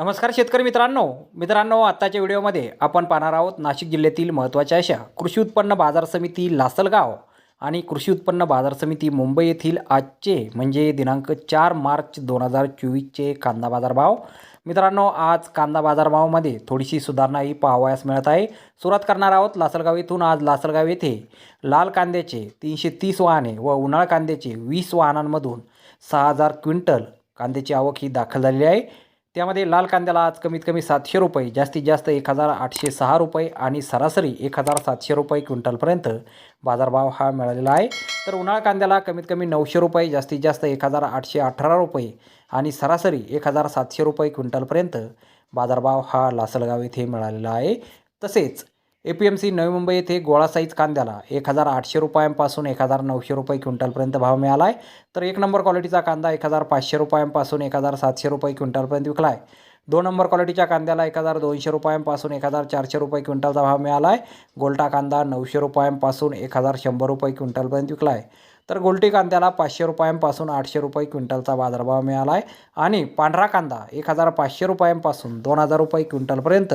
नमस्कार शेतकरी मित्रांनो. मित्रांनो आत्ताच्या व्हिडिओमध्ये आपण पाहणार आहोत नाशिक जिल्ह्यातील महत्त्वाच्या अशा कृषी उत्पन्न बाजार समिती लासलगाव आणि कृषी उत्पन्न बाजार समिती मुंबई येथील आजचे म्हणजे दिनांक चार मार्च दोन हजार चोवीसचे कांदा बाजार भाव मित्रांनो आज कांदा बाजारभावामध्ये थोडीशी सुधारणा ही पाहावयास मिळत आहे. सुरुवात करणार आहोत लासलगाव येथून. आज लासलगाव येथे लाल कांद्याचे तीनशे तीस वाहने व उन्हाळ कांद्याचे वीस वाहनांमधून सहा हजार क्विंटल कांद्याची आवक ही दाखल झालेली आहे. त्यामध्ये लाल कांद्याला आज कमीत कमी सातशे रुपये जास्तीत जास्त एक हजार आठशे सहा रुपये आणि सरासरी एक हजार सातशे रुपये क्विंटलपर्यंत बाजारभाव हा मिळालेला आहे. तर उन्हाळ कांद्याला कमीत कमी नऊशे रुपये जास्तीत जास्त एक हजार आठशे अठरा रुपये आणि सरासरी एक हजार सातशे रुपये क्विंटलपर्यंत बाजारभाव हा लासलगाव येथे मिळालेला आहे. तसेच A P M C Navi Mumbai येथे गोळा साईज कांद्याला एक हजार आठशे रुपयांपासून एक हजार नऊशे रुपये क्विंटलपर्यंत भाव मिळाला आहे तर एक नंबर क्वालिटीचा कांदा एक हजार पाचशे रुपयांपासून एक हजार सातशे रुपये क्विंटलपर्यंत विकला आहे दोन नंबर क्वालिटीच्या कांद्याला एक हजार दोनशे रुपयांपासून एक हजार चारशे रुपये क्विंटलचा भाव मिळाला आहे गोल्टा कांदा नऊशे रुपयांपासून एक हजार शंभर रुपये क्विंटलपर्यंत विकला आहे तर गोल्टी कांद्याला पाचशे रुपयांपासून आठशे रुपये क्विंटलचा बाजारभाव मिळाला आहे आणि पांढरा कांदा एक हजार पाचशे रुपयांपासून दोन हजार रुपये क्विंटलपर्यंत